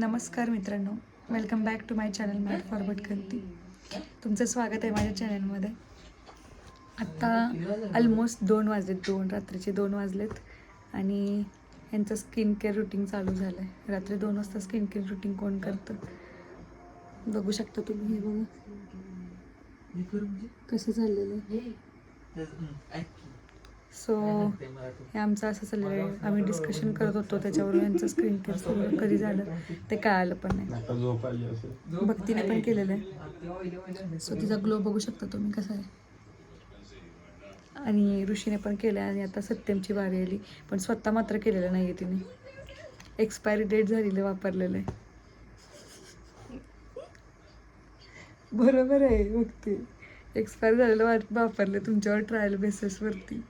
नमस्कार मित्रांनो. Welcome back to my channel Matt forward करती तुमचं स्वागत आहे माझ्या चॅनलमध्ये आत्ता ऑलमोस्ट दोन वाजलेत दोन रात्रीचे दोन वाजलेत आणि यांचं स्किन केअर रुटीन चालू झालं आहे रात्री दोन वाजता स्किन केअर रुटीन कोण करतं? बघू शकता तुम्ही हे बघा. कसं चाललेलं आहे? सो हे आमचं असं चाललेलं आहे आम्ही डिस्कशन करत होतो त्याच्यावरून यांचं स्क्रीन केअर सगळं कधी झालं ते कळालं पण नाही. भक्तीने पण केलेलं आहे. सो तिचा ग्लो बघू शकता तुम्ही कसा आहे. आणि ऋषीने पण केलं आणि आता सत्यमची बारी आली पण स्वतः मात्र केलेलं नाही आहे तिने. एक्सपायरी डेट झालेलं वापरलेलं आहे. बरोबर आहे भक्ती. एक्सपायर झालेलं वापरले तुमच्यावर ट्रायल बेसिसवरती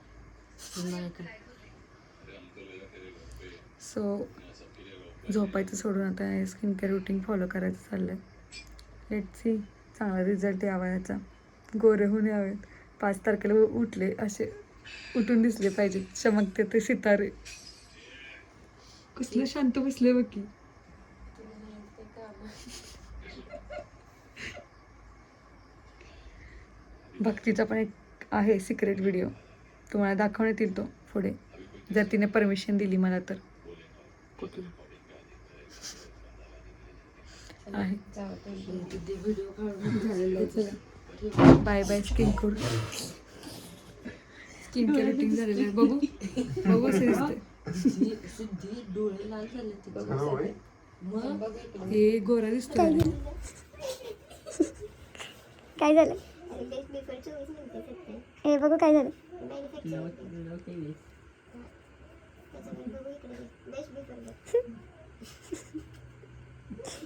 सो झोपायचं सोडून आता स्किन केअर रुटीन फॉलो करायचं चाललं आहे लेट सी चांगला रिझल्ट यावा याचा. गोरे होऊन यावेत. पाच तारखेला उठले असे उठून दिसले पाहिजे. चमकते ते सितारे. कसले शांत बसले बघी भक्तीचा पण एक आहे सिक्रेट व्हिडिओ तुम्हाला दाखवण्यात येईल तो पुढे. जर तिने परमिशन दिली मला तर. आहे. Bye bye skin care skin care routine झालेलं आहे. बघू. बघू असं दिसतंय. डोळे लाल झाले ते खरं होय? हे गोरा दिसतोय. काय झालं? हे बघू काय झालं.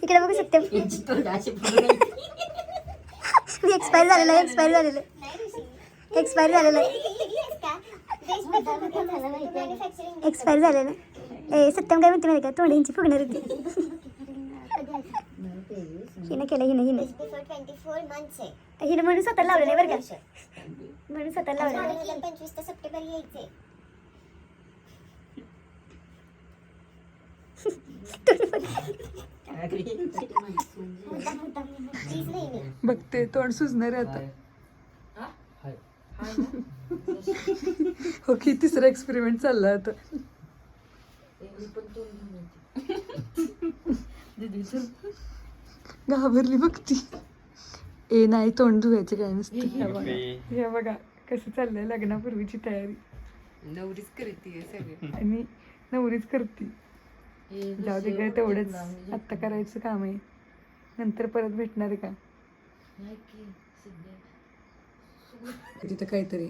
इकडे बघू शकते. मी एक्सपायर झालेलं आहे एक्सपायर झालेलं आहे. एक्सपायर झालेलं आहे. एक्सपायर झालेलं आहे. ए सत्यम काय म्हणते माहिती का? तोंड्यांची फुगणार होती. हिनं केलं हिनं हिनं. ट्वेंटी फोर मंथ्स आहे. हिनं म्हणून स्वतः लावलेलं आहे बरं का? म्हणून स्वतः हजार पंचवीस सप्टेंबर यायचे बघते तोंड सुचणार आहे आता. हो की तिसरा एक्सपेरिमेंट चालला आता. घाबरली बघती. ए नाही तोंड धुवायचं काय नसतं. हे बघा. हे बघा. कसं चाललंय लग्नापूर्वीची तयारी. नवरीच करते सगळे. आणि नवरीच करते. जाऊ दे काय तेवढंच. आत्ता करायचं काम आहे. नंतर परत भेटणार आहे का? तिथं काहीतरी.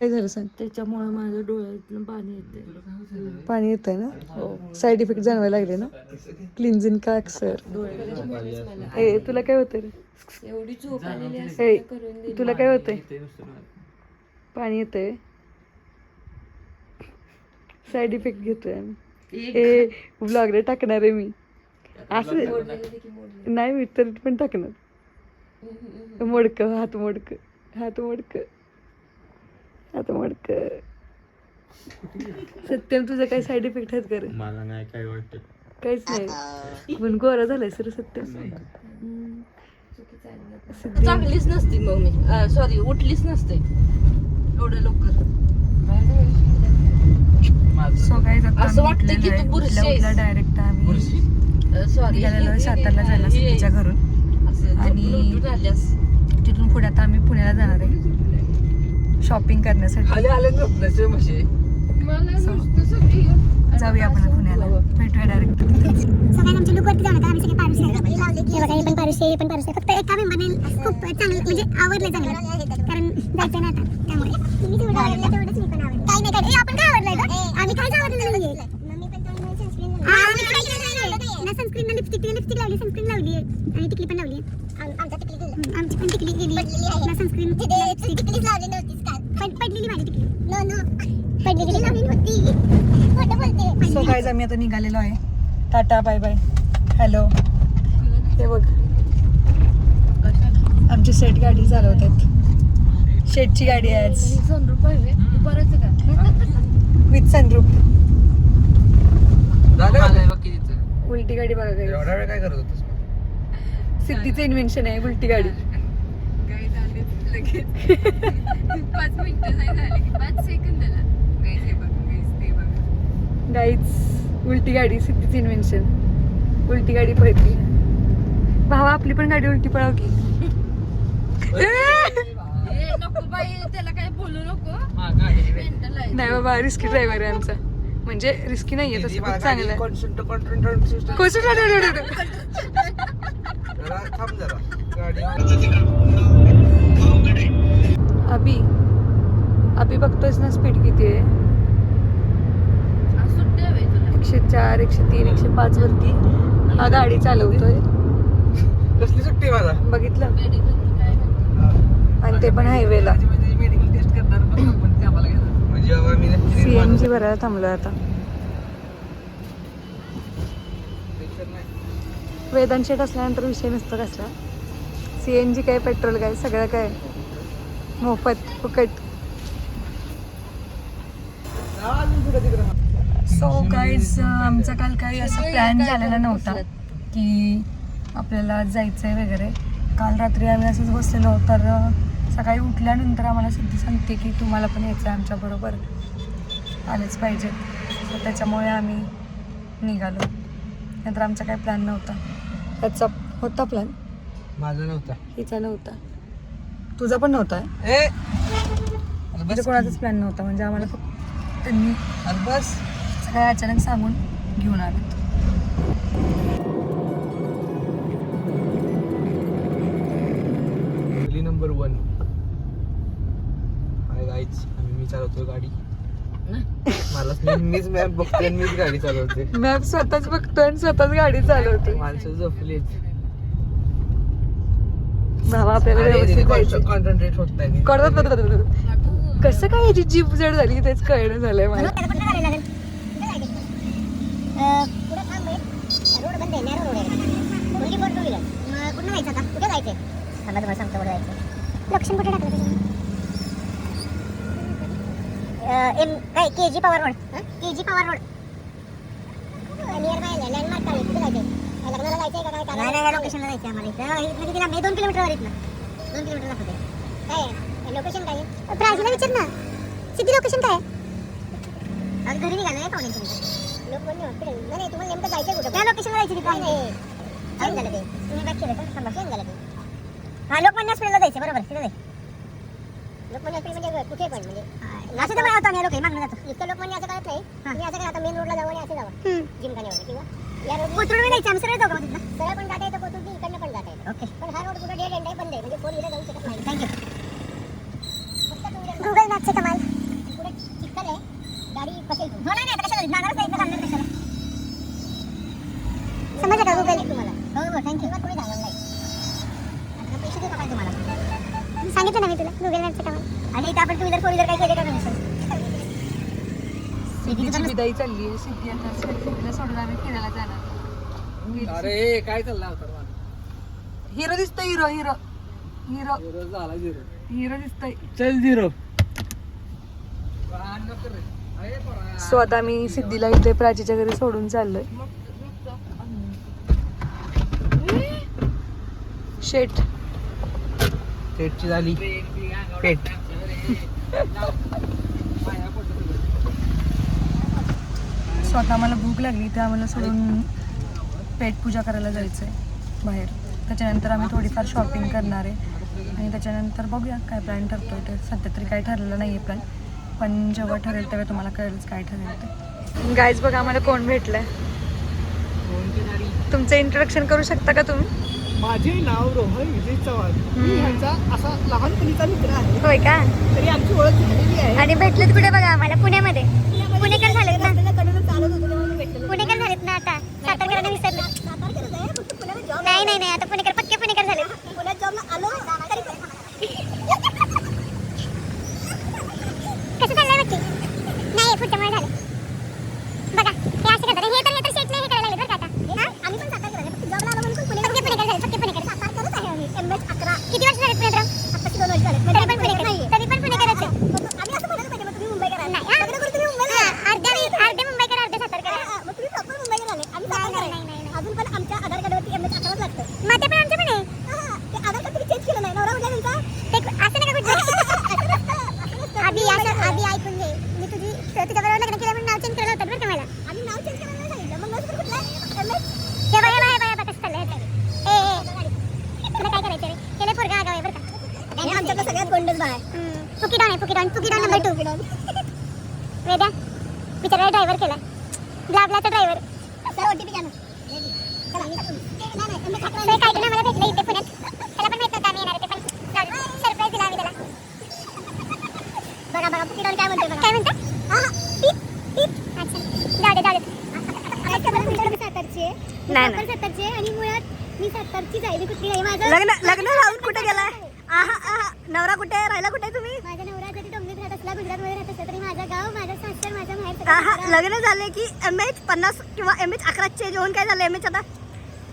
काय झालं सांग? त्याच्यामुळे माझ्या डोळ्यातून पाणी येते पाणी येत आहे ना साईड इफेक्ट जाणवायला लागले ना? क्लिन्झिंग का अक्सर ए तुला काय होतं रे? एवढी झोप आलेली तुला काय होतंय? पाणी येतंय? साईड इफेक्ट घेतोय आम्ही. ए ब्लॉगला टाकणार आहे मी. असं. नाही मी तर पण टाकणार. मोडक हात मोडक. हात मोडक. हात मोडक. सत्यम तुझं काही साईड इफेक्ट आहेत का रे? मला नाही काय वाटत. काहीच नाही. पण गोरा झालाय सर सत्यम. चांगलीच नसती मग मी. सॉरी उठलीच नसते. एवढं लवकर. असं वाटतं की तू. डायरेक्ट आम्ही सॉरी सातारला जायला तिच्या घरून. आणि- तिथून पुढे आता आम्ही पुण्याला जाणार आहे. शॉपिंग करण्यासाठी. जाऊया आपण पुण्याला. भेटूया डायरेक्ट सगळ्यांना आमच्या लुक वरती जाऊ नका आम्ही सगळे पारुसे आहेत. हे बघा हे पण पारुसे हे पण पारुसे फक्त एका मेंबरने खूप चांगलं म्हणजे आवडलं चांगलं. कारण जायचं ना आता. त्यामुळे. तुम्ही तेवढं आवडलं तेवढंच मी पण आवडलं. काही नाही काय आपण काय आवडलंय का आम्ही काय आवडलं नाहीये. सनस्क्रीन हा, लिपस्टिक लिपस्टिक लावली. सनस्क्रीन लावली आणि टिकली पण लावली टिकली गेली. आमची पण टिकली गेली सनस्क्रीन लावली पड- पडलेली माझी टिकली नो नो पडलेली लावली नव्हती खोटं बोलते. सो गाईज आम्ही आता निघालेलो आहे. टाटा बाय बाय हॅलो हे बघ. आमची सेट गाडी चालवत आहेत शेटची गाडी आहे आज. सनरूप आहे बरंच का? With sunroof? उलटी गाडी बघा guys. एवढा वेळ काय करत होतास? सिद्धीचं इन्व्हेन्शन आहे उलटी गाडी. लगेच. पाच मिनिटं नाही झाले. पाच सेकंदाला गाईज हे बघा गाईज ते बघा. गाईच उलटी गाडी सिद्धीचं इन्व्हेन्शन उलटी गाडी पळती. भावा आपली पण गाडी उलटी पळव की ए नको बाई त्याला काय बोलू नको. नाही बाबा रिस्की ड्रायव्हर आहे आमचा. म्हणजे रिस्की नाहीये तसं खूप चांगलं आहे. अभि अभि बघतोयस ना स्पीड किती आहे? एकशे चार एकशे तीन एकशे पाच वरती. हा गाडी चालवतोय. कसली सुट्टी माझा? बघितलं? मेडिकल काय म्हणते? आणि ते पण हायवेला म्हणजे सीएनजी भरायला थांबलोय आता. वेदांत शेट असल्यानंतर विषय नसतो कसला. सी एन जी काय पेट्रोल काय सगळं काय? मोफत फुकट. सो गाईज आमचा काल काही असं प्लॅन झालेला नव्हता की आपल्याला जायचं आहे वगैरे. काल रात्री आम्ही असंच बसलेलो तर सकाळी उठल्यानंतर आम्हाला सिद्धी सांगते की तुम्हाला पण यायचं आहे आमच्याबरोबर आलेच पाहिजे. तर त्याच्यामुळे आम्ही निघालो. नंतर आमचा काही प्लॅन नव्हता. त्याचा होता प्लॅन माझा नव्हता. हिचा नव्हता. तुझा पण नव्हता? ए! म्हणजे कोणाचाच प्लॅन नव्हता म्हणजे आम्हाला फक्त त्यांनी अरे बस. सगळ्या अचानक सांगून घेऊन गली नंबर वन हाय गाईच आणि मी चालवतोय गाडी. मला मी- मीच मॅप आणि मीच गाडी चालवते मॅप स्वतःच बघतोय आणि स्वतःच गाडी चालवते माणसं झोपलीच भावा आपल्याला व्यवस्थित जायचं कॉन्सन्ट्रेट होत नाही करतात कसं काय याची जीप जड झाली तेच कळणं झालंय मला. पुढे थांब बाई. रोड बंद आहे नॅरो रोड आहे. मुलगी फोर टू व्हीलर मग कुठं जायचं आता? कुठे जायचंय? सांगा तुम्हाला सांगतो कुठे जायचं लोकेशन कुठे टाकलं त्याच्यावर? अं, एम काय K G Pawar road. K G Pawar road. Near by landmark काय कुठे जायचंय काय लग्नाला जायचंय का काय नाही नाही लोकेशनला जायचं आम्हाला इथं. इथनं किती लांब आहे दोन किलोमीटर वर इथनं दोन किलोमीटर दाखवते काय आहे? लोकेशन काय आहे? प्राजूला विचार ना. सिद्धी लोकेशन काय आहे? आज घरी निघालोय पाहुण्यांच्या इथे. लोक कोणी हॉस्पिटल नाही नाही, तुम्हाला नेमकं जायचं कुठं? त्या लोकेशनला जायचं तिथे. नाही चेंज झालं ते. तुम्ही बॅक केलं का? चेंज झालं ते. हा लोकमान्य हॉस्पिटलला जायचं बरोबर तिथे जाय. लोकमान्य हॉस्पिटल म्हणजे कुठे पण? म्हणजे असं तर होतो आम्ही लोक मागणं जातो. इतकं लोकमान्य असं करत नाही. तुम्ही असं करा आता मेन रोडला जाऊ आणि असं जावा. जिमखान्यावर किंवा कोथरूड जायचं आम्ही सरळ जाऊ का तिथं सरळ पण जाता येतं कोथरूड इकडनं पण जाता येतं. ओके. पण हा रोड कुठं डेड एंड आहे बंद आहे म्हणजे फोर व्हीलर जाऊ शकत नाही थँक्यू गुगल मॅपचे कमाल पुढे चिखल आहे गाडी फसेल हो नाही नाही आता कशाला जाणारच नाही इथं घालणार कशाला समजलं का गुगल तुम्हाला हो हो थँक्यू पुढे जाणार नाही आता पैसे देऊ का तुम्हाला सांगितलं ना मी तुला गुगल मॅपचं कमाल आणि इथं आपण टू व्हीलर फोर व्हीलर काही केले का नसेल सिद्धीची विदाई चालली आहे सिद्धी आता सिद्धीला सोडून आम्ही फिरायला जाणार. अरे काय चालला होता हिरो दिसतोय हिरो हिरो. हिरो. झाला झिरो. हिरो दिसतोय. चल झिरो. सो आता मी सिद्धीला इथे प्राचीच्या घरी सोडून चाललोय. शेट. पेटची झाली. पेट. स्वतः मला भूक लागली त्या आम्हाला सोडून पेट पूजा करायला जायचं आहे बाहेर. त्याच्यानंतर आम्ही थोडीफार शॉपिंग करणार आहे. आणि त्याच्यानंतर बघूया काय प्लॅन ठरतो ते. सध्या तरी काही ठरलेलं नाही आहे प्लॅन पण जेव्हा ठरेल तेव्हा तुम्हाला कळेलच काय ठरेल ते. गायज बघा आम्हाला कोण भेटलंय. तुमचं इंट्रोडक्शन करू शकता का तुम्ही? माझे नाव रोहन विजय चव्हाण. मी ह्यांचा असा लहानपणीचा मित्र आहे. होय का? तरी आमची ओळख झालेली आहे. आणि भेटलेत कुठे बघा? आम्हाला पुण्यामध्ये. पुणेकर झालेत ना? आता सातारकरांना विसरलं. नाही नाही नाही आता पुणेकर पक्के पुणेकर झालेत आहे. पुण्यात जॉबला आलो तरी पण- कसं चाललंय बघ नाही पुढच्या झालं बघा हे असं करतात हे तर हे तर शेट नाही हे करायला लागले बरं का आता हा? आम्ही पण सातारकर आहे, फक्त जॉबला आलो म्हणून पण पुण्याला पक्के पुणेकर झाले पक्के पुणेकर सातारकरच आहे आम्ही एम एच अकरा किती वर्ष झालेत पुण्यात राहून? आत्ताची दोन वर्ष झाले तरी पण पुणेकर तरी पण पुणेकरच आहे. आम्ही असं म्हणायला पाहिजे मग तुम्ही मुंबईकर आहे नाही हा? लग्न करून तुम्ही मुंबईला हा, अर्धे अर्धे मुंबईकर अर्धे सातारकर हे बघा हे बघा कसं चाललंय ए ए तुला काय करायचं रे केलं पोरगा आगाव आहे बरं का आमच्याकडे सगळ्यात गोंडस बाळ फुकीडॉन आहे फुकीडॉन फुकीडॉन नंबर टू वेद्या बिचारा ड्रायव्हर केलाय. ब्लाबलाचा ड्रायव्हर सर ओटीपी घ्या काय मला भेटलं इथे पुण्यात? त्याला पण माहीत नव्हतं आम्ही येणार आहे ते पण. सरप्राईज दिला आम्ही त्याला. बघा बघा फुकीडॉन काय म्हणते बघा. काय म्हणते हा पीप पीप. अच्छा जाऊ दे जाऊ दे. सातारची आहे. नाही, नाही. सातारची आहे आणि मुळात मी सातारचीच आहे. मी कुठली नाही माझं लग्न लग्न राहून कुठे गेलाय? आहा आहा. नवरा कुठे आहे? राहिला कुठे आहे तुम्ही? माझा नवरा जरी डोंगरीत राहत असला गुजरातमध्ये राहत असला तरी माझं गाव माझं सासर माझं माहेर आहा सगळं लग्न झाले की एम एच पन्नास किंवा एम एच अकराचे जेवण काय झालं एम एच आता?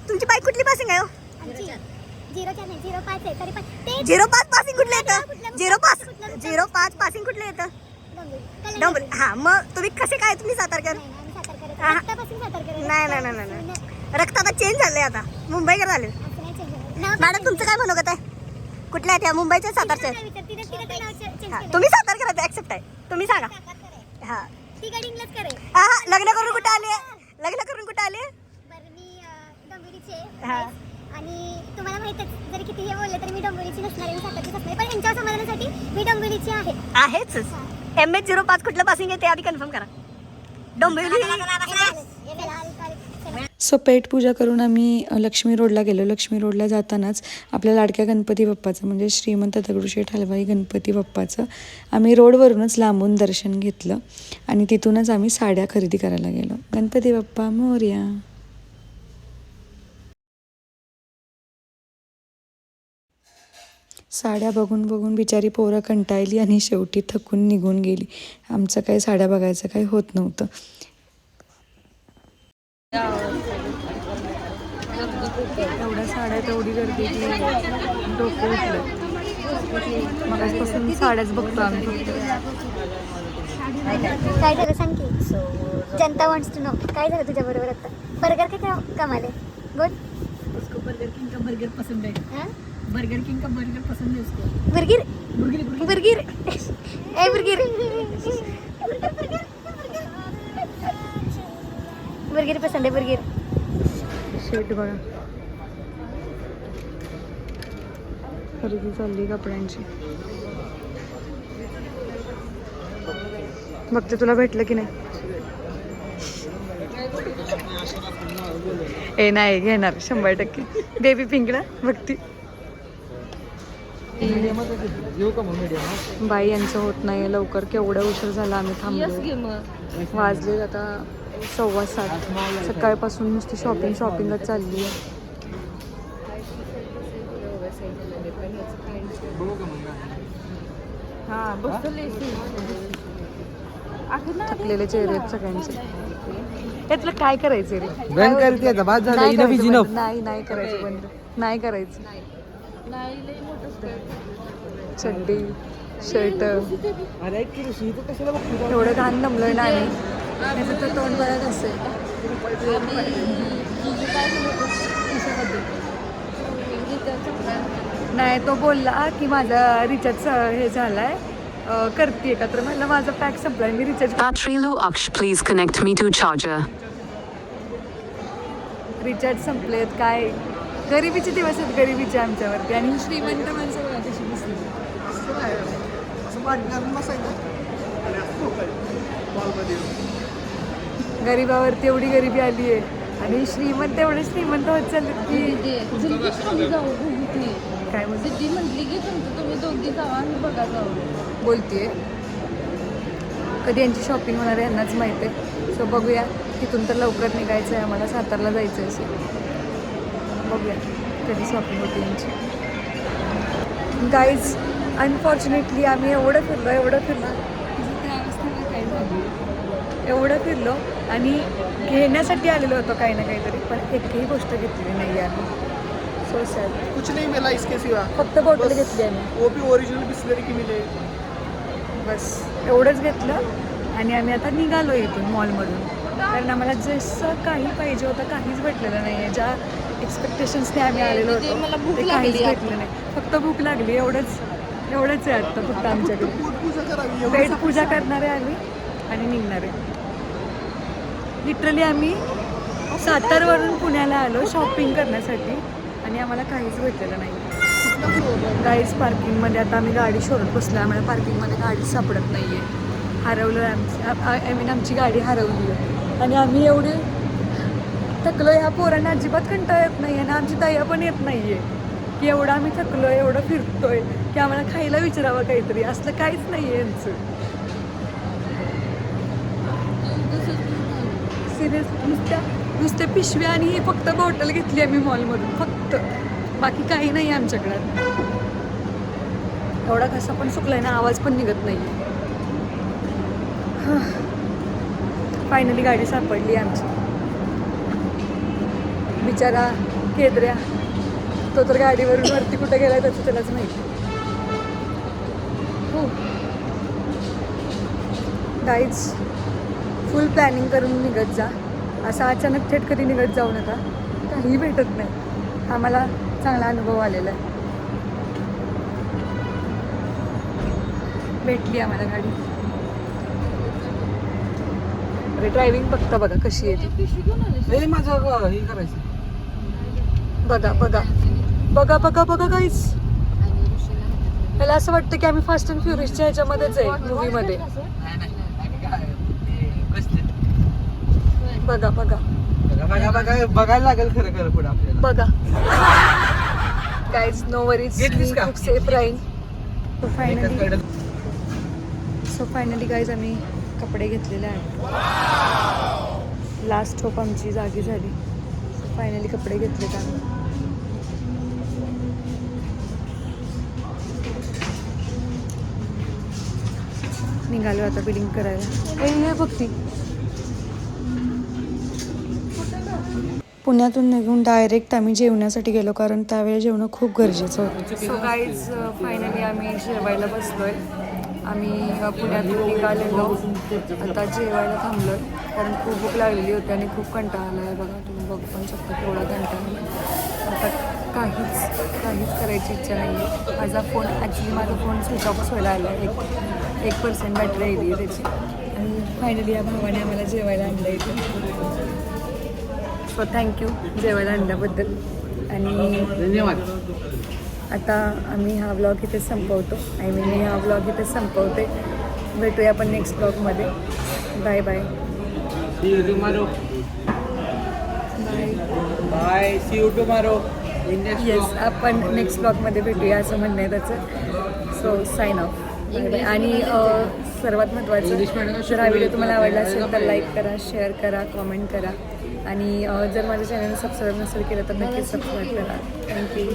तुमची बाईक कुठली पासिंग आहे हो? आमची झिरो चार नाही झिरो पाच आहे तरी पण ते झिरो पाच पासिंग कुठलं येतं झिरो पाच झिरो पाच पासिंग कुठलं येतं डोंगरी. कल्याण डोंबरी हा मग तुम्ही कसे काय तुम्ही सातारकर? नाही, नाही, आम्ही आहा. सातारकर आहे. नाही नाही नाही नाही नाही. रक्त आता चेंज झालंय आता. मुंबईकर झाले असं नाही change झालं. नाव मॅडम तुमचं काय मनोगत आहे कुठल्या आहेत या मुंबईच्या सातारच्या. तुम्ही सातारकर आहेत ऍक्सेप्ट आहे. तुम्ही सांगा. हा करे हा. लग्न करून कुठे आले लग्न करून कुठे आले हा. आणि तुम्हाला माहितच जरी किती हे बोलले तरी मी डोंबिवलीची नसणार मी सातारचीच असणार आहे. पण यांच्या समाधानासाठी मी डोंबिवलीची आहे. आहेच. एम एच झिरो पाच कुठलं पासिंग आहे ते आधी कन्फर्म करा. डोंबिवली सो पेट पूजा करून आम्ही लक्ष्मी रोडला गेलो. लक्ष्मी रोडला जातानाच आपल्या लाडक्या गणपती बाप्पाचं म्हणजे श्रीमंत दगडूशेठ हलवाई गणपती बाप्पाचं आम्ही रोडवरूनच लांबून दर्शन घेतलं आणि तिथूनच आम्ही साड्या खरेदी करायला गेलो. गणपती बाप्पा मोर्या. साड्या बघून बघून बिचारी पोरं कंटाळली आणि शेवटी थकून निघून गेली. आमचं काही साड्या बघायचं काही होत नव्हतं. एवढ्या साड्या तेवढी गर्दी की डोकं उठलं. मगाचपासून साड्याच बघतो आम्ही फक्त. काय झालं सांग की? जनता वॉन्ट्स टू नो काय झालं तुझ्या बरोबर आता? बर्गर काय कमाले? बोल. उसको बर्गर किंग का बर्गर पसंद है हां? बर्गर किंग का बर्गर पसंद है उसको. बुरगीर. बुर्गिर बुर्गिर. बुरगीर. ए बुरगीर. बुरगीर पसंद आहे बुरगीर. शेट बघा. खरेदी चालली कपड्यांची. बघते तुला भेटलं की नाही. ए नाही घेणार शंभर टक्के. बेबी पिंक ना बघती. बाई यांचं होत नाही लवकर केवढा उशीर झाला आम्ही थांबलो. वाजले आता सव्वा सात. सकाळपासून नुसती शॉपिंग शॉपिंगच चालली आहे. बघू का मग थकलेले चेहरे आहेत सगळ्यांचे. यातलं काय करायचं रे? बंद करते आता बाद झालं नाही इनफ करायचं इज इनफ बंद. नाही नाही करायचं बंद. नाही करायचं. चड्डी शर्ट अरे ऐक की ऋषी तू कशाला बघतो? एवढं घाण दमलोय ना आम्ही. त्याचं तर तोंड बघत असेल. नाही तो बोलला की माझा रिचार्ज हे झालाय. अं, करते का? तर म्हणलं माझा पॅक संपलाय मी recharge Battery low, Aksh. Please connect me to charger. Recharge संपलेत काय? गरिबीचे दिवस आहेत गरिबीचे आमच्यावरती. आणि श्रीमंत माणसं बघा कशी दिसली. असं वाटणार बसायचं गरिबावरती एवढी गरिबी आली आहे आणि श्रीमंत एवढे श्रीमंत होत चालले की काय बोलते? ती म्हटली की तुमचं तुम्ही दोघी जावा आणि बघा जाऊ बोलतीये. कधी यांची शॉपिंग होणार आहे यांनाच माहीत आहे. सो बघूया. तिथून तर लवकर निघायचं आहे. आम्हाला सातारला जायचं आहे. असं बघूया. कधी शॉपिंग होते यांची. गाईज अनफॉर्च्युनेटली आम्ही एवढं फिरलो एवढं फिरलो. एवढं फिरलो आणि घेण्यासाठी आलेलो होतो काही ना काहीतरी पण एकही गोष्ट घेतली नाही आम्ही सो सॅड कुछ नहीं मिला इसके सिवा। फक्त बॉटल घेतली आम्ही. वो भी ओरिजिनल बिस्लरी की मिले। बस एवढंच घेतलं आणि आम्ही आता निघालो इथून मॉलमधून कारण आम्हाला जसं काही पाहिजे होतं काहीच भेटलेलं नाही आहे ज्या एक्सपेक्टेशन्सने आम्ही आलेलो होतो ते काहीच भेटलं नाही. फक्त भूक लागली एवढंच एवढंच आहे आत्ता फक्त आमच्याकडे. पूजा करावी एवढं पेट पूजा करणारे आम्ही आणि निघणारे लिटरली आम्ही सातारवरून पुण्याला आलो शॉपिंग करण्यासाठी. आणि आम्हाला काहीच भेटलेलं नाही. गाईज पार्किंगमध्ये आता आम्ही गाडी शोधत बसलो आम्हाला पार्किंगमध्ये गाडी सापडत नाही आहे हरवलं आमची आय मीन आमची गाडी हरवली आहे आणि आम्ही एवढे थकलो ह्या पोरांना अजिबात कंटाळ येत नाही आणि आमची दया पण येत नाही आहे की एवढं आम्ही थकलो आहे एवढं फिरतोय की आम्हाला खायला विचारावं काहीतरी. असलं काहीच नाही आहे यांचं. सिरियस नुसत्या नुसत्या पिशव्या आणि ही फक्त बॉटल घेतली आम्ही मॉलमधून फक्त बाकी काही नाही आमच्याकडं. एवढा घसा पण सुकलाय ना आवाज पण निघत नाही फायनली गाडी सापडली आमची. बिचारा केदऱ्या. तो तर गाडीवरून वरती कुठे गेलाय त्याचं त्यालाच माहिती. हो. गाईज फुल प्लॅनिंग करून निघत जा. असं अचानक थेट कधी निघत जाऊ नका. काहीही भेटत नाही. आम्हाला चांगला अनुभव आलेला आहे. भेटली आम्हाला गाडी. अरे ड्रायव्हिंग बघता बघा कशी येते नाही माझं हे करायचं. बघा बघा. बघा बघा बघा काहीच मला असं वाटतं की आम्ही फास्ट अँड फ्युरियसच्या ह्याच्यामध्येच आहे मूवीमध्ये ते बघा बघा. बघा बघा बघा बघायला लागेल खरं खरं पुढे आपल्याला. बघा. गाईज नो वरीज घेतलीस का? खूप सेफ राहील so finally so finally guys आम्ही कपडे घेतलेले आहेत. लास्ट होप आमची जागी झाली. सो फायनली कपडे घेतलेत आम्ही. निघालो आता बिलिंग करायला. ए, हे बघती पुण्यातून निघून डायरेक्ट आम्ही जेवण्यासाठी गेलो कारण त्यावेळेस जेवणं खूप गरजेचं होतं. सो गाईज फायनली आम्ही जेवायला बसलोय. आम्ही पुण्यातून निघालेलो. आता जेवायला थांबलो कारण खूप भूक लागलेली होती आणि खूप कंटाळा आला आहे बघा तुम्ही बघू पण शकता थोडा कंटाळा आता काहीच काहीच करायची इच्छा नाही माझा फोन ॲक्च्युली माझा फोन स्विच ऑफच व्हायला आला आहे एक एक पर्सेंट बॅटरी राहिली आहे त्याची. आणि फायनली या भावाने आम्हाला जेवायला आणलं इथे सो थँक्यू जेवायला आणल्याबद्दल. आणि धन्यवाद. आता आम्ही हा ब्लॉग इथे संपवतो. आय मीन मी हा ब्लॉग इथे संपवते. भेटूया आपण नेक्स्ट ब्लॉगमध्ये bye bye see you tomorrow bye bye see you tomorrow yes आपण नेक्स्ट ब्लॉगमध्ये भेटूया असं म्हणणं आहे त्याचं. सो साइन ऑफ आणि अ, सर्वात महत्त्वाचं जर हा व्हिडिओ तुम्हाला आवडला असेल तर लाईक करा शेअर करा कॉमेंट करा. आणि जर माझ्या चॅनल सबस्क्राईब नसेल केलं तर नक्कीच सबस्क्राईब करा. थँक्यू